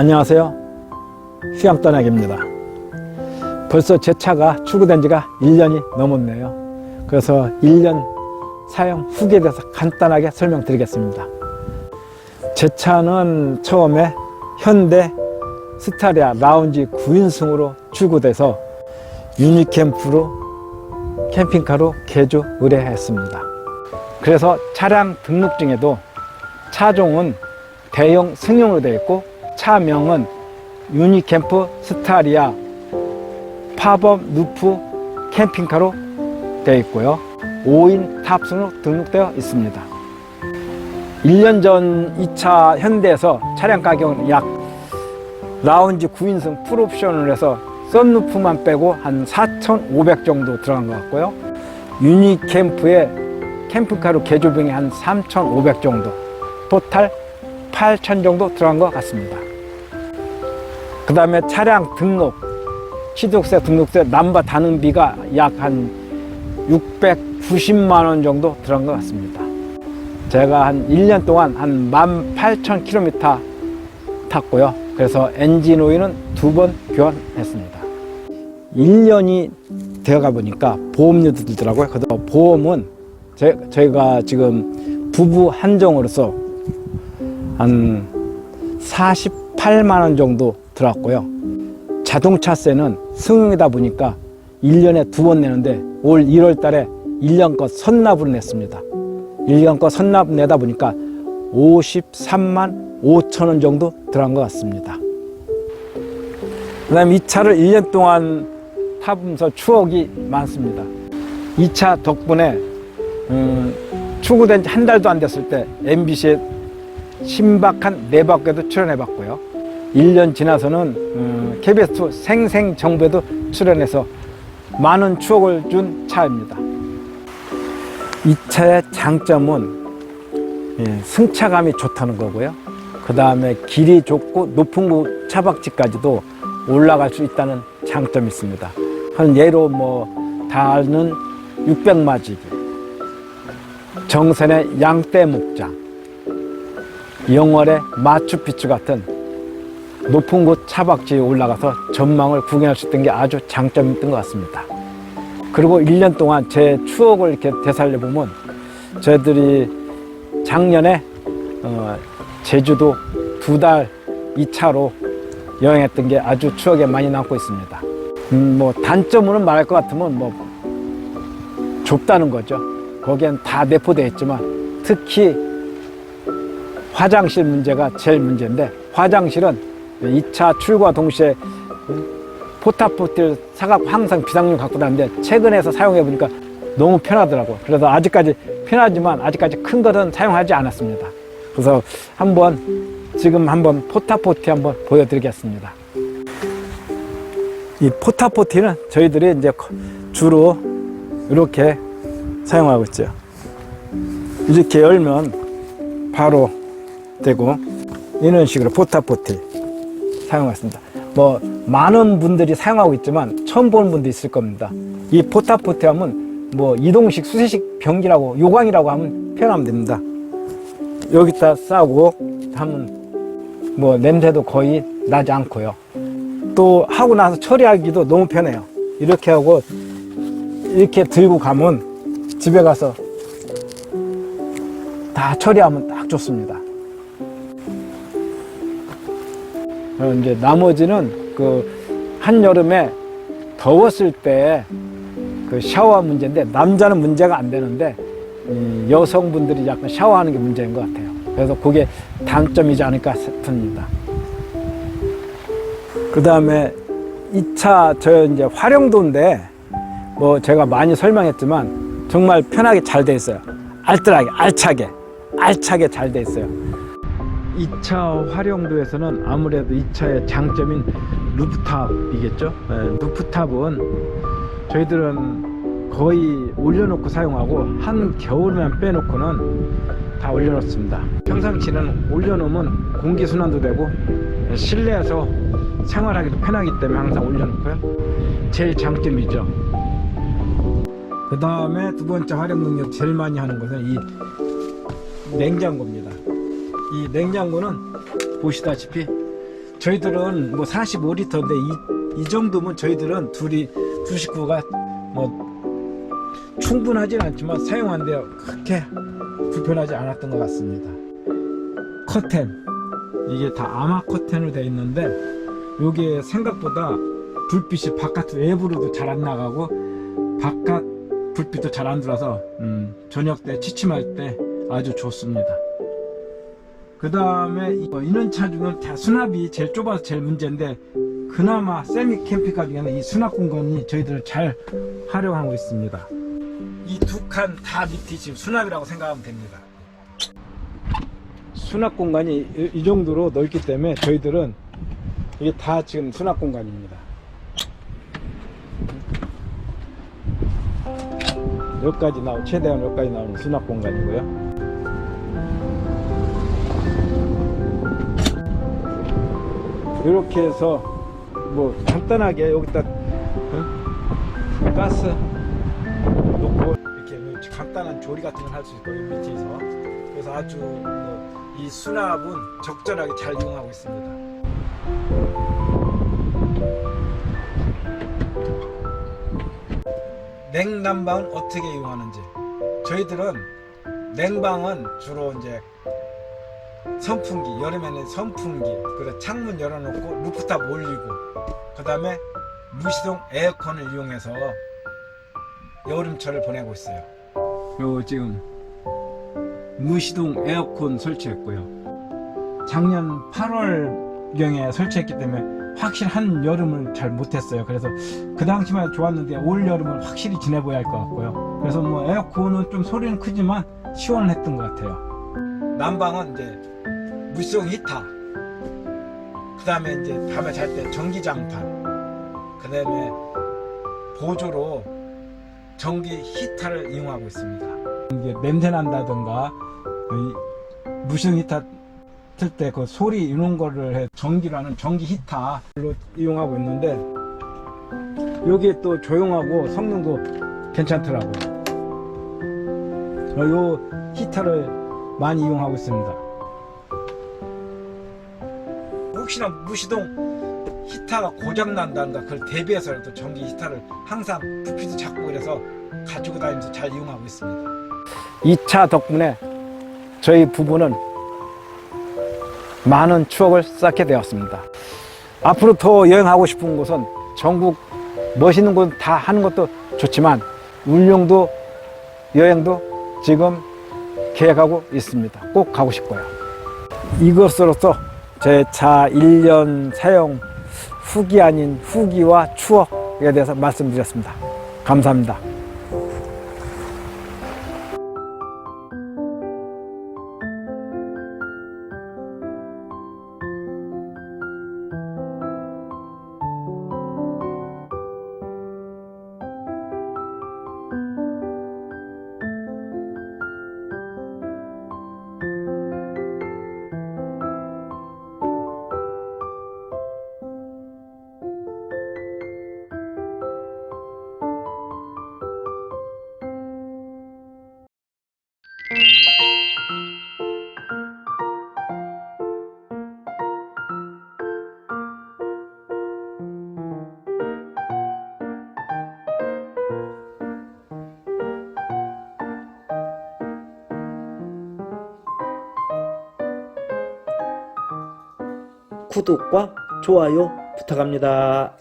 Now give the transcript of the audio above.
안녕하세요. 휴양 떠나기입니다. 벌써 제 차가 출고된 지가 1년이 넘었네요. 그래서 1년 사용 후기에 대해서 간단하게 설명드리겠습니다. 제 차는 처음에 현대 스타리아 라운지 9인승으로 출고돼서 유니캠프로 캠핑카로 개조 의뢰했습니다. 그래서 차량 등록증에도 차종은 대형 승용으로 되어 있고 차명은 유니캠프 스타리아 팝업 루프 캠핑카로 되어 있고요. 5인 탑승으로 등록되어 있습니다. 1년 전이차 현대에서 차량 가격은 약 라운지 9인승 풀옵션을 해서 썬루프만 빼고 한 4,500 정도 들어간 것 같고요. 유니캠프의 캠프카로 개조병이 한 3,500 정도, 토탈 8,000 정도 들어간 것 같습니다. 그 다음에 차량 등록, 취득세, 등록세, 남바 다능비가 약 한 690만 원 정도 들어간 것 같습니다. 제가 한 1년 동안 한 18,000km 탔고요. 그래서 엔진 오일은 두 번 교환했습니다. 1년이 되어가 보니까 보험료도 들더라고요. 그래서 보험은 제, 저희가 지금 부부 한정으로서 한 48만 원 정도 들어왔고요. 자동차세는 승용이다 보니까 1년에 두 번 내는데 올 1월 달에 1년껏 선납을 냈습니다. 1년껏 선납 내다 보니까 53만 5천 원 정도 들어간 것 같습니다. 그 다음에 이 차를 1년 동안 타보면서 추억이 많습니다. 이 차 덕분에 음, 출고된 지 한 달도 안 됐을 때 MBC에 신박한 내박에도 출연해 봤고요. 1년 지나서는 음, KBS2 생생정부에도 출연해서 많은 추억을 준 차입니다. 이 차의 장점은 예, 승차감이 좋다는 거고요. 그 다음에 길이 좁고 높은 곳 차박지까지도 올라갈 수 있다는 장점이 있습니다. 한 예로 뭐 다는 600마지기, 정선의 양떼 목장, 영월의 마추픽추 같은 높은 곳 차박지에 올라가서 전망을 구경할 수 있던 게 아주 장점이었던 것 같습니다. 그리고 1년 동안 제 추억을 이렇게 되살려 보면 저희들이 작년에 어, 제주도 두달이 차로 여행했던 게 아주 추억에 많이 남고 있습니다. 음, 뭐 단점으로는 말할 것 같으면 뭐 좁다는 거죠. 거기엔 다 내포되어 있지만 특히 화장실 문제가 제일 문제인데 화장실은 이차 출고와 동시에 포타포트를 사갖고 항상 비상용 갖고 다니는데 최근에서 사용해 보니까 너무 편하더라고. 그래서 아직까지 편하지만 아직까지 큰 것은 사용하지 않았습니다. 그래서 한번 지금 한번 포타포티 한번 보여드리겠습니다. 이 포타포티는 저희들이 이제 주로 이렇게 사용하고 있죠. 이렇게 열면 바로 되고 이런 식으로 포타포티 사용하고 있습니다. 뭐 많은 분들이 사용하고 있지만 처음 보는 분도 있을 겁니다. 이 포타포티 하면 뭐 이동식 수세식 변기라고 요강이라고 하면 표현하면 됩니다. 여기다 싸고 하면 뭐 냄새도 거의 나지 않고요. 또 하고 나서 처리하기도 너무 편해요. 이렇게 하고 이렇게 들고 가면 집에 가서 다 처리하면 딱 좋습니다. 이제 나머지는 그 한여름에 더웠을 때 그 샤워 문제인데 남자는 문제가 안 되는데 이 여성분들이 약간 샤워하는 게 문제인 것 같아요. 그래서 그게 단점이지 않을까 싶습니다. 그 다음에 이차저 이제 활용도인데 뭐 제가 많이 설명했지만 정말 편하게 잘 돼 있어요. 알뜰하게, 알차게, 알차게 잘 돼 있어요. 이차 활용도에서는 아무래도 이 차의 장점인 루프탑이겠죠. 네, 루프탑은 저희들은 거의 올려놓고 사용하고 한 겨울만 빼놓고는 다 올려놓습니다. 평상시는 올려놓으면 공기 순환도 되고 실내에서 생활하기도 편하기 때문에 항상 올려놓고요. 제일 장점이죠. 그 다음에 두 번째 활용 능력 제일 많이 하는 것은 이 냉장고입니다. 이 냉장고는 보시다시피 저희들은 뭐 45리터인데 이, 이 정도면 저희들은 둘이 두 식구가 뭐 충분하진 않지만 사용하는데 그렇게 불편하지 않았던 것 같습니다. 커튼 이게 다 아마 커튼으로 되어 있는데 이게 생각보다 불빛이 바깥 외부로도 잘 안 나가고 바깥 불빛도 잘 안 들어서 음, 저녁 때 취침할 때 아주 좋습니다. 그 다음에 인원차 중은 다 수납이 제일 좁아서 제일 문제인데 그나마 세미 캠핑카 중에는 이 수납 공간이 저희들을 잘 활용하고 있습니다. 이 두 칸 다 밑이 지금 수납이라고 생각하면 됩니다. 수납 공간이 이, 이 정도로 넓기 때문에 저희들은 이게 다 지금 수납 공간입니다. 여기까지 나오 최대한 여기까지 나오는 수납 공간이고요. 이렇게 해서 뭐 간단하게 여기다 어? 가스 놓고 이렇게 뭐 간단한 조리 같은 걸 할 수 있고 요 밑에서 그래서 아주 뭐 이 수납은 적절하게 잘 이용하고 있습니다. 냉난방은 어떻게 이용하는지 저희들은 냉방은 주로 이제 선풍기 여름에는 선풍기 그리고 창문 열어놓고 루프탑 올리고 그 다음에 무시동 에어컨을 이용해서 여름철을 보내고 있어요. 요 지금 무시동 에어컨 설치했고요. 작년 8월경에 설치했기 때문에 확실히 한 여름을 잘 못했어요. 그래서 그 당시만 좋았는데 올 여름을 확실히 지내봐야 할 것 같고요. 그래서 뭐 에어컨은 좀 소리는 크지만 시원했던 것 같아요. 난방은 이제 물속 히터 그 다음에 이제 밤에 잘 때 전기장판. 그 다음에 보조로 전기 히터를 이용하고 있습니다. 이게 냄새 난다든가 이 무슨 히터 틀때 그 소리 이런 거를 해 전기라는 전기 히터로 이용하고 있는데 여기에 또 조용하고 성능도 괜찮더라고요. 어, 요 히터를 많이 이용하고 있습니다 혹시나 무시동 히터가 고장 난다든가 그걸 대비해서라도 전기 히터를 항상 부피도 작고 그래서 가지고 다니면서 잘 이용하고 있습니다. 이 차 덕분에 저희 부부는 많은 추억을 쌓게 되었습니다. 앞으로 더 여행하고 싶은 곳은 전국 멋있는 곳 다 하는 것도 좋지만 울릉도 여행도 지금 계획하고 있습니다. 꼭 가고 싶고요. 이것으로서 제 차 1년 사용 후기 아닌 후기와 추억에 대해서 말씀드렸습니다. 감사합니다. 구독과 좋아요 부탁합니다.